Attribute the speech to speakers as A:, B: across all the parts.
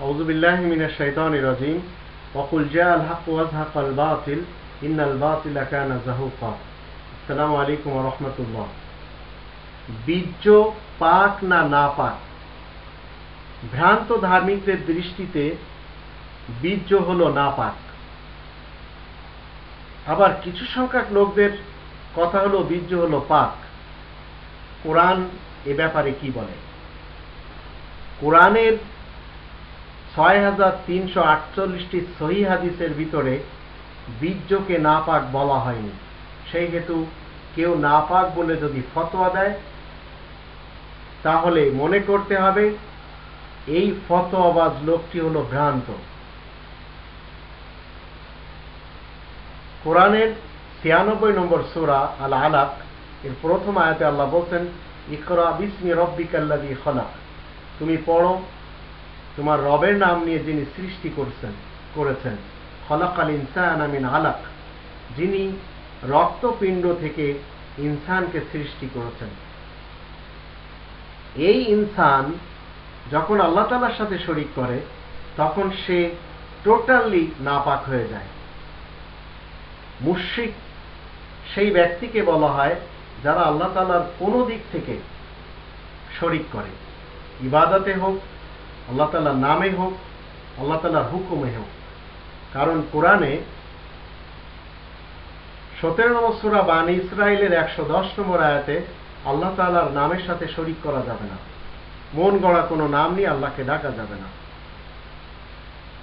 A: أعوذ بالله من الشيطان الرجيم وقل جاء الحق وازهق الباطل إن الباطل كان زهوقا السلام عليكم ورحمة الله বীর্য পাক না না পাক ভ্রান্ত ধার্মিকদের দৃষ্টিতে বীর্য হলো না পাক আবার কিছু সংখ্যক লোকদের কথা হলো বীর্য হলো পাক কোরআন এ ব্যাপারে কি বলে কোরআনের ছয় হাজার তিনশো আটচল্লিশটি সহি হাদিসের ভিতরে বীর্যকে নাপাক বলা হয়নি। সেই হেতু কেউ নাপাক বলে যদি ফতোয়া দেয়, তাহলে মনে করতে হবে এই ফতোয়াবাজ লোকটি হলো ভ্রান্ত। কোরআনের ছিয়ানব্বই নম্বর সুরা আল আলাক এর প্রথম আয়াতে আল্লাহ বলছেন, ইকরা বিসমি রব্বিকাল্লাদি খলাক। তুমি পড়ো তোমার রবের নাম নিয়ে যিনি সৃষ্টি করছেন, করেছেন। খলাকাল ইনসান আমিন আলাক। যিনি রক্তপিণ্ড থেকে ইনসানকে সৃষ্টি করেছেন। এই ইনসান যখন আল্লাহ তালার সাথে শরিক করে, তখন সে টোটালি নাপাক হয়ে যায়। মুশ্রিক সেই ব্যক্তিকে বলা হয় যারা আল্লাহ তালার কোনো দিক থেকে শরিক করে। ইবাদতে হোক আল্লাহ তালার নামে হোক, আল্লাহ তালার হুকুমে হোক। কারণ কোরআনে সতেরো নম্বর সুরা বান ইসরায়েলের একশো দশ নম্বর আয়াতে আল্লাহ তালার নামের সাথে শরিক করা যাবে না। মন গড়া কোনো নাম নিয়ে আল্লাহকে ডাকা যাবে না।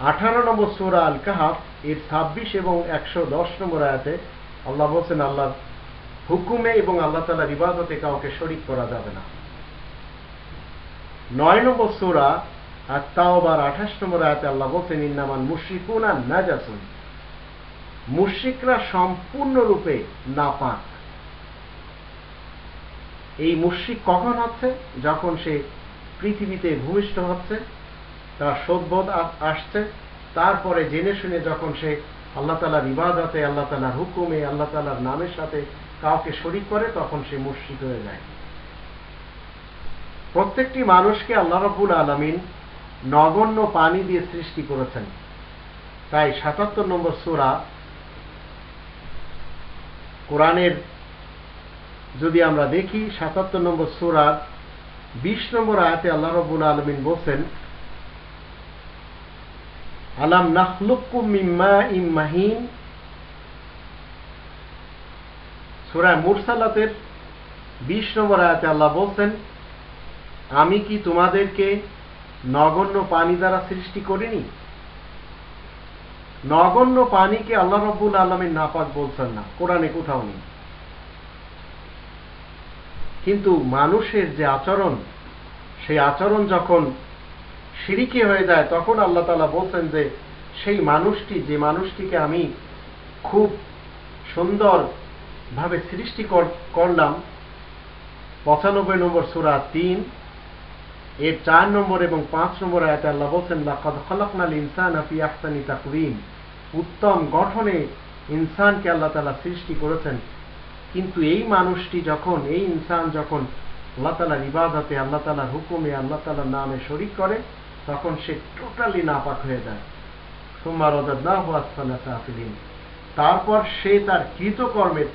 A: আঠারো নম্বর সুরা আল কাহাব এর ছাব্বিশ এবং একশো দশ নম্বর আয়াতে আল্লাহ বলছেন আল্লাহর হুকুমে এবং আল্লাহ তালার ইবাদতে কাউকে শরিক করা যাবে না। নয় নম্বর সুরা আর তাওবার আঠাশ নম্বর আয়াতে আল্লাহ বলছেন ইন্নামান মুশরিকুন নাজাসুন। মুশরিকরা সম্পূর্ণরূপে নাপাক। এই মুশরিক কখন হচ্ছে? যখন সে পৃথিবীতে ভূমিষ্ঠ হচ্ছে, তার সভ্যত আসছে, তারপরে জেনে শুনে যখন সে আল্লাহ তালার ইবাদতে, আল্লাহ তালার হুকুমে, আল্লাহ তালার নামের সাথে কাউকে শরিক করে, তখন সে মুশরিক হয়ে যায়। প্রত্যেকটি মানুষকে আল্লাহ রব্বুল আলমিন নগণ্য পানি দিয়ে সৃষ্টি করেছেন। তাই সাতাত্তর নম্বর সুরা কোরআনের যদি আমরা দেখি, সাতাত্তর নম্বর সুরার বিশ নম্বর আয়াতে আল্লাহ রব্বুল আলমিন বলছেন, আলাম নাখলুকুম মিম্মা ইম্মাহিন সুরায় মুরসালাতের বিশ নম্বর আয়াতে আল্লাহ বলছেন, আমি কি তোমাদেরকে নগণ্য পানি দ্বারা সৃষ্টি করিনি। নগণ্য পানিকে আল্লাহ রব্বুল আলমীর নাপাক বলছেন না। কোরআনে কোথাও নেই। কিন্তু মানুষের যে আচরণ, সেই আচরণ যখন সিরিকে হয়ে যায়, তখন আল্লাহ তালা বলছেন যে, সেই মানুষটি, যে মানুষটিকে আমি খুব সুন্দর ভাবে সৃষ্টি করলাম, পঁচানব্বই নম্বর সুরা তিন এর চার নম্বর এবং পাঁচ নম্বর আয়াতে আল্লাহ বলছেন, লাকাদ খলাকনাল ইনসান আফি আহসানি তাকওয়িম। উত্তম গঠনে ইনসানকে আল্লাহ তালা সৃষ্টি করেছেন। কিন্তু এই মানুষটি যখন, এই ইনসান যখন আল্লাহ তালার ইবাদতে, আল্লাহ তালার হুকুমে, আল্লাহ তালার নামে শরিক করে, তখন সে টোটালি নাপাক হয়ে যায়। তোমার সাফিলিন তারপর সে তার কৃতকর্মের,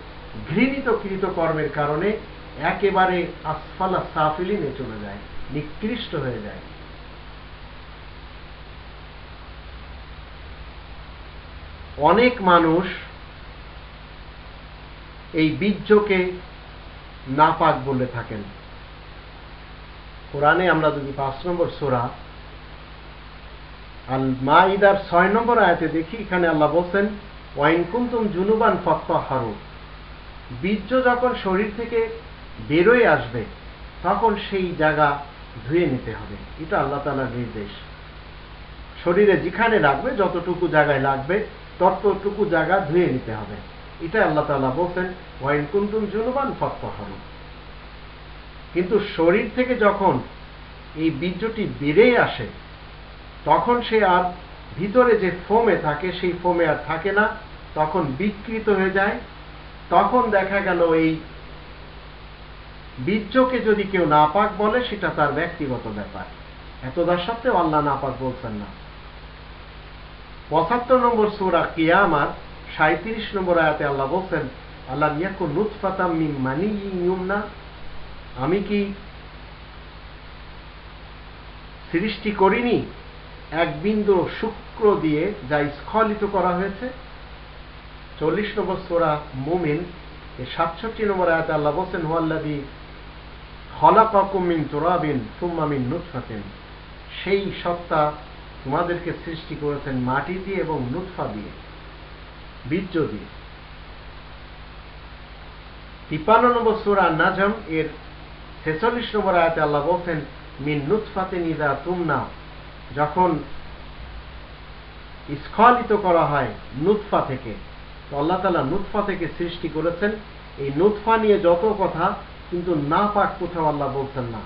A: ঘৃণিত কৃতকর্মের কারণে একেবারে আসফালা সাফিলিনে চলে যায়। নিকৃষ্ট হয়ে যায়। অনেক মানুষ এই বীর্যকে নাপাক বলে থাকেন। কোরআনে আমরা যদি পাঁচ নম্বর সোরা আল মাইদার ছয় নম্বর আয়াতে দেখি, এখানে আল্লাহ বলছেন, ওয়াইন কুন্তুম জুনুবান ফত্তা হারু বীর্য যখন শরীর থেকে বেরোয় আসবে, তখন সেই জায়গা ধুয়ে নিতে হবে। এটা আল্লাহ তালার নির্দেশ। শরীরে যেখানে রাখবে, যতটুকু জায়গায় লাগবে, ততটুকু জায়গা ধুয়ে নিতে হবে। এটা আল্লাহ তালা বলছেন ওয়াইন কুন্তুম জুনুবান ফত্তাহারু। কিন্তু শরীর থেকে যখন এই বীর্যটি বেড়ে আসে, তখন সে আর ভিতরে যে ফোমে থাকে, সেই ফোমে আর থাকে না। তখন বিকৃত হয়ে যায়। তখন দেখা গেল এই বীর্যকে যদি কেউ নাপাক বলে, সেটা তার ব্যক্তিগত ব্যাপার। এত দা সত্ত্বেও আল্লাহ নাপাক বলছেন না। পঁচাত্তর নম্বর সুরা কিয়ামার সাঁত্রিশ নম্বর আয়াতে আল্লাহ বলছেন আল্লাহ ইয়াকু নুৎফাতাম মিন মানি ইউমনা? আমি কি সৃষ্টি করিনি? এক বিন্দু শুক্র দিয়ে যা স্খলিত করা হয়েছে? চল্লিশ নম্বর সোরা মুমিন সাতষট্টি নম্বর আয়াতে আল্লাহ বলছেন হুয়াল্লাদি খলাকাকুম মিন তুরাবিন সুম্মা মিন নুৎফাতিন। সেই সত্তা তোমাদেরকে সৃষ্টি করেছেন মাটি দিয়ে এবং নুৎফা দিয়ে, বীর্য দিয়ে। তিপ্পান্ন নম্বর সুরা নাজম এর ছেচল্লিশ নম্বর আয়াতে আল্লাহ বলছেন, মিন নুৎফাতে নিদা তুমনা যখন স্খলিত করা হয় নুৎফা থেকে। তো আল্লাহ তালা নুৎফা থেকে সৃষ্টি করেছেন। এই নুৎফা নিয়ে যত কথা কিন্তু না পাক কোথাও আল্লাহ বলছেন না।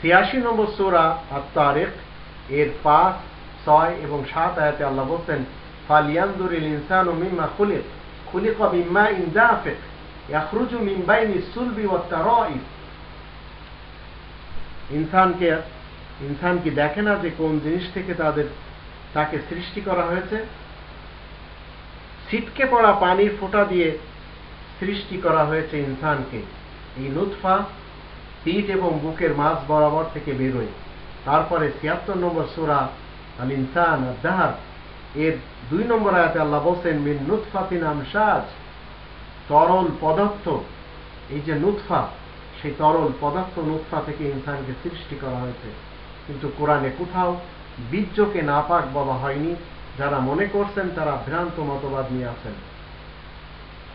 A: ছিয়াশি নম্বর সোরা আর তারেক এর পাঁচ, ছয় এবং সাত আয়াতে আল্লাহ ফালিয়ান্দুরিল ইনসান ও মিম্মা খুলিক খুলিক মিম্মা ইয়াখরুজু ইনসানকে, ইনসান কি দেখে না যে কোন জিনিস থেকে তাদের, তাকে সৃষ্টি করা হয়েছে? ছিটকে পড়া পানির ফোঁটা দিয়ে সৃষ্টি করা হয়েছে ইনসানকে। এই নুৎফা পিঠ এবং বুকের মাঝ বরাবর থেকে বেরোয় তারপরে ছিয়াত্তর নম্বর সুরা আল ইনসান দাহার এর দুই নম্বর আয়াতে আল্লাহ বলছেন, মিন নুৎফাতিন আমসাজ তরল পদার্থ। এই যে নুৎফা সেই তরল পদার্থ নুৎফা থেকে ইনসানকে সৃষ্টি করা হয়েছে। কিন্তু কোরআনে কোথাও বীর্যকে নাপাক বলা হয়নি। যারা মনে করছেন তারা ভ্রান্ত মতবাদ নিয়ে আছেন।